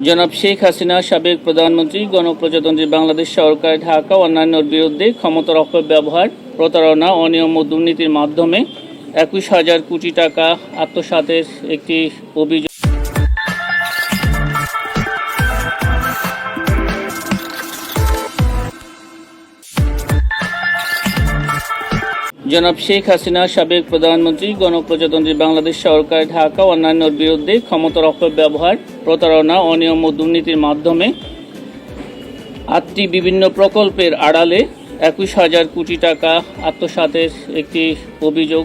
জনাব শেখ হাসিনা সাবেক প্রধানমন্ত্রী, গণপ্রজাতন্ত্রী বাংলাদেশ সরকার, ঢাকা অন্যান্যর বিরুদ্ধে ক্ষমতার অপব্যবহার, প্রতারণা, অনিয়ম ও দুর্নীতির মাধ্যমে একুশ হাজার কোটি টাকা আত্মসাতের একটি অভিযোগ জনাব শেখ হাসিনা, সাবেক প্রধানমন্ত্রী, গণপ্রজাতন্ত্রী বাংলাদেশ সরকার, ঢাকা অন্যান্যর বিরুদ্ধে ক্ষমতার অপব্যবহার, প্রতারণা, অনিয়ম ও দুর্নীতির মাধ্যমে আটটি বিভিন্ন প্রকল্পের আড়ালে একুশ হাজার কোটি টাকা আত্মসাতের একটি অভিযোগ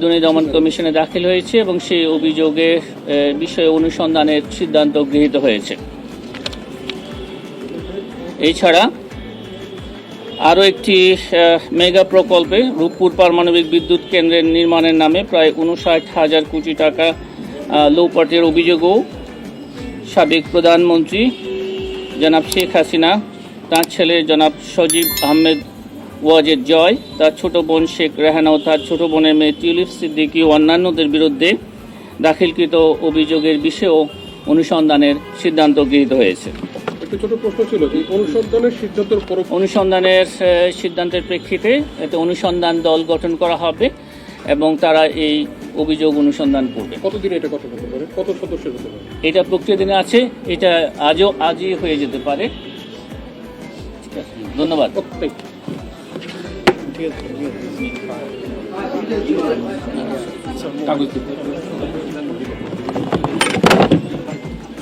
দুর্নীতি দমন কমিশনে দাখিল হয়েছে এবং সেই অভিযোগের বিষয়ে অনুসন্ধানের সিদ্ধান্ত গৃহীত হয়েছে। এছাড়া আরও একটি মেগা প্রকল্পে রূপপুর পারমাণবিক বিদ্যুৎ কেন্দ্রের নির্মাণের নামে প্রায় উনষাট হাজার কোটি টাকা লৌপাটের অভিযোগও সাবেক প্রধানমন্ত্রী জনাব শেখ হাসিনা, তার ছেলে জনাব সজীব আহমেদ ওয়াজেদ জয়, তার ছোট বোন শেখ রেহানা ও তার ছোট বোনের মেয়ে টিউলিপ সিদ্দিকী ও অন্যান্যদের বিরুদ্ধে দাখিলকৃত অভিযোগের বিষয়েও অনুসন্ধানের সিদ্ধান্ত গৃহীত হয়েছে। একটা ছোট প্রশ্ন ছিল এই অনুসন্ধানের সিদ্ধান্তের পর অনুসন্ধানের সিদ্ধান্তের প্রেক্ষিতে এতে অনুসন্ধান দল গঠন করা হবে এবং তারা এই অভিযোগ অনুসন্ধান করবে। কতদিনে এটা কথা বলতে পারে? কত সদস্যের হতে পারে? এটা প্রক্রিয়াধীনে আছে এটা আজও আজই হয়ে যেতে পারে। ঠিক আছে ধন্যবাদ। কত- thank কাগজ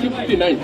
59